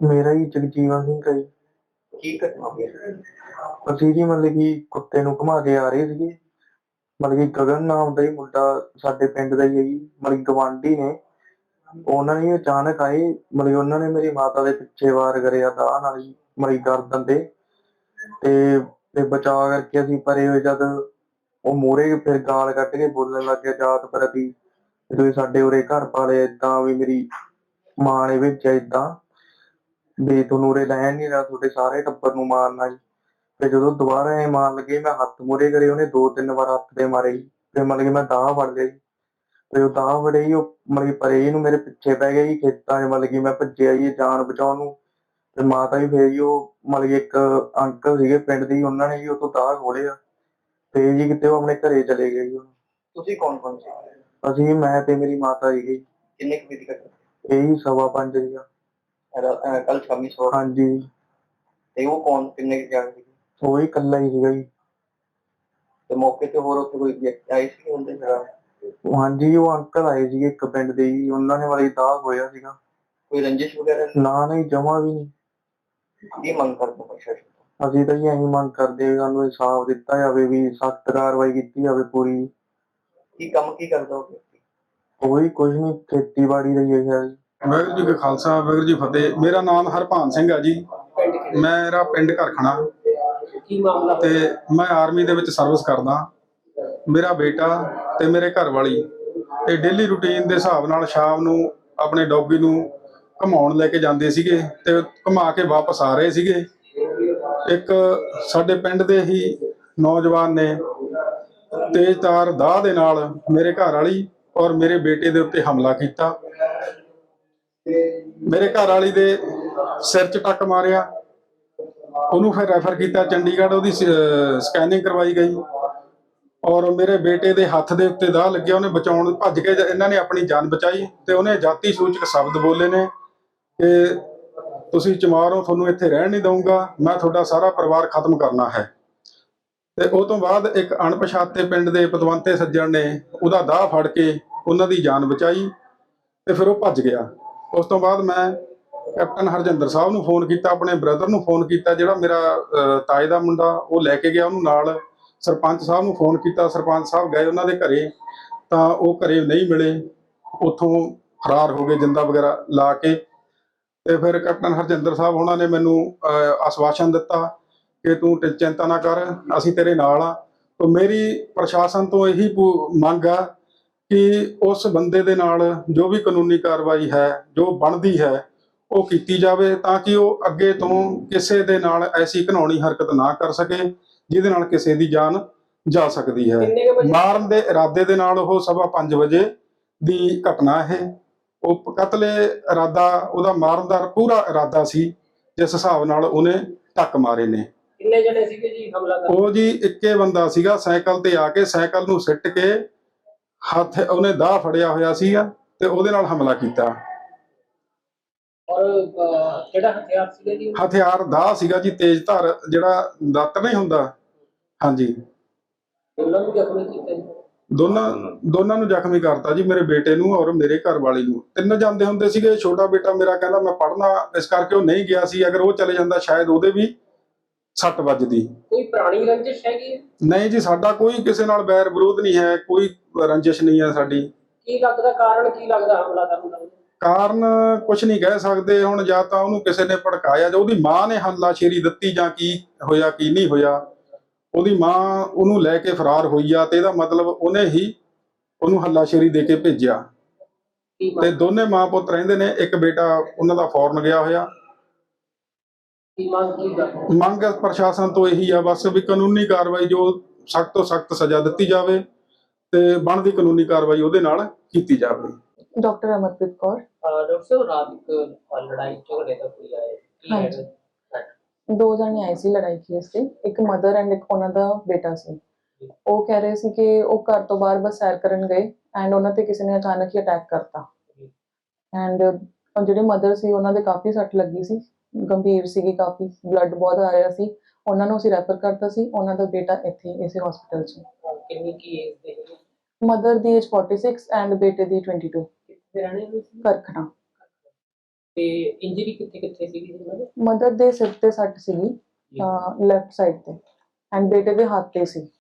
ਮੇਰਾ ਹੀ ਜਗਜੀਵਨ ਸਿੰਘ ਹੈ ਜੀ। ਕੀ ਘਟਨਾ ਹੋਈ ਹੈ? ਅਸੀਂ ਜੀ ਮਤਲਬ ਕਿ ਕੁੱਤੇ ਨੂੰ ਘੁਮਾ ਕੇ ਆ ਰਹੇ ਸੀਗੇ ਮਤਲਬ ਕਿ ਗਗਨ ਨਾਮ ਦਾ ਹੀ ਮੁੰਡਾ ਸਾਡੇ ਪਿੰਡ ਦਾ ਹੀ ਹੈ ਜੀ ਮਤਲਬ ਗਵਾਂਢੀ ਨੇ ਉਹਨਾਂ ਨੇ ਅਚਾਨਕ ਆਏ ਮਤਲਬ ਕਿ ਉਹਨਾਂ ਨੇ ਮੇਰੀ ਮਾਤਾ ਦੇ ਪਿੱਛੇ ਵਾਰ ਕਰਿਆ ਦਾ ਨਾਲ ਹੀ ਮਤਲਬ ਕਿ ਗਰਦਨ ਤੇ ਤੇ ਤੇ ਬਚਾਅ ਕਰਕੇ ਅਸੀਂ ਪਰੇ ਹੋਏ ਜਦ ਉਹ ਮੂਹਰੇ ਫਿਰ ਗਾਲ ਕੱਢ ਕੇ ਬੋਲਣ ਲੱਗ ਗਿਆ ਜਾਤ ਪ੍ਰਤੀ ਵੀ ਤੁਸੀਂ ਸਾਡੇ ਉਰੇ ਘਰ ਪਾਲੇ ਏਦਾਂ ਵੀ ਮੇਰੀ ਮਾਂ ਨੇ ਭੇਜਿਆ ਏਦਾਂ ਵੀ ਤੁਹਾਨੂੰ ਉਰੇ ਲੈਣ ਨਹੀਂ ਰਿਹਾ ਤੁਹਾਡੇ ਸਾਰੇ ਟੱਬਰ ਨੂੰ ਮਾਰਨਾ ਜੀ। ਤੇ ਜਦੋਂ ਦੁਬਾਰਾ ਇਹ ਮਾਰਨ ਲੱਗੇ ਮੈਂ ਹੱਥ ਮੂਹਰੇ ਕਰੇ ਉਹਨੇ ਦੋ ਤਿੰਨ ਵਾਰ ਹੱਥ ਤੇ ਮਾਰੇ ਜੀ। ਤੇ ਮਤਲਬ ਕਿ ਮੈਂ ਦਾਹ ਫੜ ਲਿਆ ਜੀ। ਤੇ ਉਹ ਦਾਹ ਫੜੇ ਜੀ ਉਹ ਮਤਲਬ ਪਰੇ ਜੀ ਨੂੰ ਮੇਰੇ ਪਿੱਛੇ ਪੈ ਗਿਆ ਜੀ ਖੇਤਾਂ 'ਚ ਮਤਲਬ ਕਿ ਮੈਂ ਭੱਜਿਆ ਜੀ ਜਾਨ ਬਚਾਉਣ ਨੂੰ। ਤੇ ਮਾਤਾ ਵੀ ਫੇਰ ਜੀ ਉਹ ਮਤਲਬ ਇੱਕ ਅੰਕਲ ਸੀਗੇ ਪਿੰਡ ਦੇ ਜੀ, ਉਹਨਾਂ ਨੇ ਜੀ ਉਹ ਤੋਂ ਦਾਹ ਖੋਲਿਆ ਤੇ ਜੀ ਕਿਤੇ ਉਹ ਆਪਣੇ ਘਰੇ ਚਲੇ ਗਏ ਜੀ। ਤੁਸੀਂ ਕੌਣ ਕੌਣ ਸੀ? ਅਸੀਂ ਮੈਂ ਤੇ ਮੇਰੀ ਮਾਤਾ ਜੀ ਕਿੰਨੇ ਕੁ ਵਜੇ ਦੀ ਘਟਨਾ ਇਹ ਸਵਾ ਪੰਜ ਜੀ ਕੱਲ ਸ਼ਾਮੀ ਸੋ। ਹਾਂਜੀ। ਤੇ ਉਹ ਕੌਣ ਕਿੰਨੇ ਕੁ ਜਾਣ ਸੀ ਉਹ ਹੀ ਇਕੱਲਾ ਹੀ ਸੀਗਾ ਜੀ। ਤੇ ਮੌਕੇ ਤੇ ਹੋਰ ਉੱਥੇ ਕੋਈ ਵਿਅਕਤੀ ਆਏ ਸੀ ਹੁੰਦੇ ਜਿਹੜਾ ਹਾਂਜੀ ਉਹ ਅੰਕਲ ਆਏ ਸੀਗੇ ਇੱਕ ਪਿੰਡ ਦੇ ਜੀ। ਉਹਨਾਂ ਨੇ ਵਾਲੀ ਦਾਗ ਹੋਇਆ ਸੀਗਾ। ਕੋਈ ਰੰਜਿਸ਼ ਵਗੈਰਾ ਨਾ ਨਹੀਂ ਜਮਾ ਵੀ ਨਹੀਂ। ਕੀ ਮੰਗ ਕਰਦੇ ਪ੍ਰਸ਼ਾਸਨ ਤੋਂ? ਅਸੀਂ ਤਾਂ ਜੀ ਇਹੀ ਮੰਗ ਕਰਦੇ ਵੀ ਸਾਨੂੰ ਇਨਸਾਫ ਦਿੱਤਾ ਜਾਵੇ ਵੀ ਸਖਤ ਕਾਰਵਾਈ ਕੀਤੀ ਜਾਵੇ ਪੂਰੀ। ਕੀ ਕੰਮ ਕੀ ਕਰਦਾ ਉਹ ਵਿਅਕਤੀ? ਕੋਈ ਕੁਝ ਨਹੀਂ ਖੇਤੀਬਾੜੀ ਦਾ ਹੀ ਹੈ ਜੀ। ਵਾਹਿਗੁਰੂ ਜੀ ਕਾ ਖਾਲਸਾ ਵਾਹਿਗੁਰੂ ਜੀ ਫਤਿਹ। ਮੇਰਾ ਨਾਮ ਹਰਭਾਨ ਸਿੰਘ ਆ ਜੀ। ਮੇਰਾ ਪਿੰਡ ਘਰਖਣਾ। ਕੀ ਮਾਮਲਾ ਤੇ ਮੈਂ ਆਰਮੀ ਦੇ ਵਿੱਚ ਸਰਵਿਸ ਕਰਦਾ। ਮੇਰਾ ਬੇਟਾ ਤੇ ਮੇਰੇ ਘਰ ਵਾਲੀ ਇਹ ਡੇਲੀ ਰੁਟੀਨ ਦੇ ਹਿਸਾਬ ਨਾਲ ਸ਼ਾਮ ਨੂੰ ਆਪਣੇ ਡੌਗੀ ਨੂੰ ਘੁਮਾਉਣ ਲੈ ਕੇ ਜਾਂਦੇ ਸੀਗੇ ਤੇ ਘੁਮਾ ਕੇ ਵਾਪਸ ਆ ਰਹੇ ਸੀਗੇ। ਇੱਕ ਸਾਡੇ ਪਿੰਡ ਦੇ ਹੀ ਨੌਜਵਾਨ ਨੇ ਤੇਜ਼ਧਾਰ ਦਾਹ ਦੇ ਨਾਲ ਮੇਰੇ ਘਰ ਵਾਲੀ ਔਰ ਮੇਰੇ ਬੇਟੇ ਦੇ ਉੱਤੇ ਹਮਲਾ ਕੀਤਾ। ਮੇਰੇ ਘਰ ਵਾਲੀ ਦੇ ਸਿਰ 'ਚ ਟੱਕ ਮਾਰਿਆ। ਉਹਨੂੰ ਫਿਰ ਰੈਫਰ ਕੀਤਾ ਚੰਡੀਗੜ੍ਹ, ਉਹਦੀ ਸਕੈਨਿੰਗ ਕਰਵਾਈ ਗਈ। ਔਰ ਮੇਰੇ ਬੇਟੇ ਦੇ ਹੱਥ ਦੇ ਉੱਤੇ ਦਾਅ ਲੱਗਿਆ, ਉਹਨੇ ਬਚਾਉਣ ਭੱਜ ਕੇ, ਇਹਨਾਂ ਨੇ ਆਪਣੀ ਜਾਨ ਬਚਾਈ ਤੇ ਉਹਨੇ ਜਾਤੀ ਸੂਚਕ ਸ਼ਬਦ ਬੋਲੇ ਨੇ ਕਿ ਤੁਸੀਂ ਚਮਾਰ ਹੋ, ਤੁਹਾਨੂੰ ਇੱਥੇ ਰਹਿਣ ਨਹੀਂ ਦਊਂਗਾ, ਮੈਂ ਤੁਹਾਡਾ ਸਾਰਾ ਪਰਿਵਾਰ ਖਤਮ ਕਰਨਾ ਹੈ। ਤੇ ਉਹ ਤੋਂ ਬਾਅਦ ਇੱਕ ਅਣਪਛਾਤੇ ਪਿੰਡ ਦੇ ਪਤਵੰਤੇ ਸੱਜਣ ਨੇ ਉਹਦਾ ਦਾਹ ਫੜ ਕੇ ਉਹਨਾਂ ਦੀ ਜਾਨ ਬਚਾਈ ਤੇ ਫਿਰ ਉਹ ਭੱਜ ਗਿਆ। ਉਸ ਤੋਂ ਬਾਅਦ ਮੈਂ ਕੈਪਟਨ ਹਰਜਿੰਦਰ ਸਾਹਿਬ ਨੂੰ ਫੋਨ ਕੀਤਾ, ਆਪਣੇ ਬ੍ਰਦਰ ਨੂੰ ਫੋਨ ਕੀਤਾ, ਜਿਹੜਾ ਮੇਰਾ ਤਾਏ ਦਾ ਮੁੰਡਾ, ਉਹ ਲੈ ਕੇ ਗਿਆ ਉਹਨੂੰ ਨਾਲ। ਸਰਪੰਚ ਸਾਹਿਬ ਨੂੰ ਫੋਨ ਕੀਤਾ, ਸਰਪੰਚ ਸਾਹਿਬ ਗਏ ਉਹਨਾਂ ਦੇ ਘਰੇ, ਤਾਂ ਉਹ ਘਰੇ ਨਹੀਂ ਮਿਲੇ। ਉੱਥੋਂ ਫਰਾਰ ਹੋ ਗਏ, ਜਿੰਦਾ ਵਗੈਰਾ ਲਾ ਕੇ। ਤੇ ਫਿਰ ਕੈਪਟਨ ਹਰਜਿੰਦਰ ਸਾਹਿਬ ਉਹਨਾਂ ਨੇ ਮੈਨੂੰ ਆਸ਼ਵਾਸਨ ਦਿੱਤਾ ਕਿ ਤੂੰ ਚਿੰਤਾ ਨਾ ਕਰ, ਅਸੀਂ ਤੇਰੇ ਨਾਲ ਆ। ਤਾਂ ਮੇਰੀ ਪ੍ਰਸ਼ਾਸਨ ਤੋਂ ਇਹੀ ਮੰਗ ਆ ਕਿ ਉਸ ਬੰਦੇ ਦੇ ਨਾਲ ਜੋ ਵੀ ਕਾਨੂੰਨੀ ਕਾਰਵਾਈ ਹੈ ਜੋ ਬਣਦੀ ਹੈ ਉਹ ਕੀਤੀ ਜਾਵੇ ਤਾਂ ਕਿ ਉਹ ਅੱਗੇ ਤੋਂ ਕਿਸੇ ਦੇ ਨਾਲ ਐਸੀ ਘਿਨਾਉਣੀ ਹਰਕਤ ਨਾ ਕਰ ਸਕੇ ਜਿਹਦੇ ਨਾਲ ਕਿਸੇ ਦੀ ਜਾਨ ਜਾ ਸਕਦੀ ਹੈ। ਮਾਰਨ ਦੇ ਇਰਾਦੇ ਦੇ ਨਾਲ ਉਹ ਸਵਾ 5 ਵਜੇ ਦੀ ਘਟਨਾ ਇਹ। ਉਹ ਕਤਲੇ ਇਰਾਦਾ ਉਹਦਾ ਮਾਰਨ ਦਾ ਪੂਰਾ ਇਰਾਦਾ ਸੀ ਜਿਸ ਹਿਸਾਬ ਨਾਲ ਉਹਨੇ ਟੱਕ ਮਾਰੇ ਨੇ। ਕਿੰਨੇ ਜਣੇ ਸੀਗੇ ਜੀ ਹਮਲਾ ਉਹ ਜੀ ਇੱਕੇ ਬੰਦਾ ਸੀਗਾ ਸਾਈਕਲ ਤੇ ਆ ਕੇ ਸਾਈਕਲ ਨੂੰ ਸਿੱਟ ਕੇ ਹੱਥ ਉਹਨੇ ਦਾਹ ਫੜਿਆ ਹੋਇਆ ਸੀਗਾ ਤੇ ਉਹਦੇ ਨਾਲ ਹਮਲਾ ਕੀਤਾ। ਔਰ ਕਿਹੜਾ ਹਥਿਆਰ ਸੀਗਾ ਜੀ? ਹਥਿਆਰ ਦਾਹ ਸੀਗਾ ਜੀ ਤੇਜ਼ ਧਾਰ ਜਿਹੜਾ ਦਾਤਰ ਨਹੀਂ ਹੁੰਦਾ। ਹਾਂਜੀ। ਉਹਨਾਂ ਨੂੰ ਜ਼ਖਮੀ ਕੀਤਾ ਜੀ? ਦੋਨਾਂ ਦੋਨਾਂ ਨੂੰ ਜ਼ਖਮੀ ਕਰਤਾ ਜੀ ਮੇਰੇ ਬੇਟੇ ਨੂੰ ਔਰ ਮੇਰੇ ਘਰ ਵਾਲੀ ਨੂੰ। ਤਿੰਨ ਜਾਂਦੇ ਹੁੰਦੇ ਸੀਗੇ ਛੋਟਾ ਬੇਟਾ ਮੇਰਾ ਕਹਿੰਦਾ ਮੈਂ ਪੜ੍ਹਨਾ। ਇਸ ਕਰਕੇ ਉਹ ਨਹੀਂ ਗਿਆ ਸੀ ਅਗਰ ਉਹ ਚਲੇ ਜਾਂਦਾ ਸ਼ਾਇਦ ਉਹਦੇ ਵੀ ਸੱਟ ਵੱਜਦੀ। ਕੋਈ ਪੁਰਾਣੀ ਰੰਜਿਸ਼ ਹੈਗੀ? ਹੈ? ਨਹੀਂ ਜੀ ਸਾਡਾ ਕੋਈ ਕਿਸੇ ਨਾਲ ਬੈਰ ਵਿਰੋਧ ਨਹੀਂ ਹੈ ਕੋਈ ਰੰਜਿਸ਼ ਨਹੀਂ ਹੈ ਸਾਡੀ। ਕੀ ਲੱਗਦਾ ਕਾਰਨ ਕੀ ਲੱਗਦਾ ਹਮਲਾ ਕਰਨ ਦਾ? ਕਾਰਨ ਕੁਝ ਨਹੀਂ ਕਹਿ ਸਕਦੇ ਹੁਣ ਜਾਂ ਤਾਂ ਉਹਨੂੰ ਕਿਸੇ ਨੇ ਭੜਕਾਇਆ ਜਾਂ ਉਹਦੀ ਮਾਂ ਨੇ ਹੱਲਾਸ਼ੇਰੀ ਦਿੱਤੀ ਜਾਂ ਕੀ ਹੋਇਆ ਕੀ ਨਹੀਂ ਹੋਇਆ। ਉਹਦੀ ਮਾਂ ਉਹਨੂੰ ਲੈ ਕੇ ਫਰਾਰ ਹੋਈ ਆ ਤੇ ਇਹਦਾ ਮਤਲਬ ਉਹਨੇ ਹੀ ਉਹਨੂੰ ਹੱਲਾਸ਼ੇਰੀ ਦੇ ਕੇ ਭੇਜਿਆ। ਕੀ ਤੇ ਮੰਗ ਦੋਨੇ ਮਾਂ ਪੁੱਤ ਰਹਿੰਦੇ ਨੇ ਇੱਕ ਬੇਟਾ ਉਹਨਾਂ ਦਾ ਫੌਰਨ ਗਿਆ ਹੋਇਆ ਮੰਗ ਪ੍ਰਸ਼ਾਸਨ ਤੋਂ ਇਹੀ ਆ ਬਸ ਵੀ ਕਾਨੂੰਨੀ ਕਾਰਵਾਈ ਜੋ ਸਖਤ ਤੋਂ ਸਖਤ ਸਜ਼ਾ ਦਿੱਤੀ ਜਾਵੇ ਤੇ ਬਣਦੀ ਕਾਨੂੰਨੀ ਕਾਰਵਾਈ ਉਹਦੇ ਨਾਲ ਕੀਤੀ ਜਾਵੇ। ਡਾਕਟਰ ਅਮਰਪ੍ਰੀਤ ਕੌਰ। ਡਾਕਟਰ ਸਾਹਿਬ ਰਾਤ ਇੱਕ ਲੜਾਈ ਝਗੜੇ ਦਾ ਕੋਈ ਆਇਆ? ਕੀ ਹਾਂਜੀ। ਦੋ ਜਣੇ ਆਏ ਸੀ ਲੜਾਈ ਕੇਸ ਤੇ ਇੱਕ ਮਦਰ ਐਂਡ ਇੱਕ ਉਹਨਾਂ ਦਾ ਬੇਟਾ ਸੀ। ਉਹ ਕਹਿ ਰਹੇ ਸੀ ਕਿ ਉਹ ਘਰ ਤੋਂ ਬਾਹਰ ਬਸ ਸੈਰ ਕਰਨ ਗਏ ਐਂਡ ਉਹਨਾਂ ਤੇ ਕਿਸੇ ਨੇ ਅਚਾਨਕ ਹੀ ਅਟੈਕ ਕਰਤਾ। ਐਂਡ ਜਿਹੜੇ ਮਦਰ ਸੀ ਉਹਨਾਂ ਦੇ ਕਾਫੀ ਸੱਟ ਲੱਗੀ ਸੀ। ਗੰਭੀਰ ਸੀਗੀ ਕਾਫੀ ਬਲੱਡ ਬਹੁਤ ਆ ਰਿਹਾ ਸੀ। ਉਹਨਾਂ ਨੂੰ ਅਸੀਂ ਰੈਫਰ ਕਰਤਾ ਸੀ। ਉਹਨਾਂ ਦਾ ਬੇਟਾ ਇੱਥੇ ਇਸੇ ਹਸਪੀਟਲ 'ਚ। ਕਿੰਨੀ ਕੀ ਏਜ ਦੇ? ਮਦਰ ਦੀ ਏਜ 46 ਐਂਡ ਬੇਟੇ ਦੀ 22 ਕਿੱਥੇ ਰਹਿਣੇ ਕਰਖਣਾ ਤੇ ਇੰਜਰੀ ਕਿੱਥੇ ਕਿੱਥੇ ਸੀਗੀ ਜੀ ਮਦਰ ਦੇ ਸਿਰ ਤੇ ਸੱਟ ਸੀਗੀ ਲੈਫਟ ਸਾਈਡ ਤੇ। ਐਂਡ ਬੇਟੇ ਦੇ ਹੱਥ ਤੇ ਸੀ।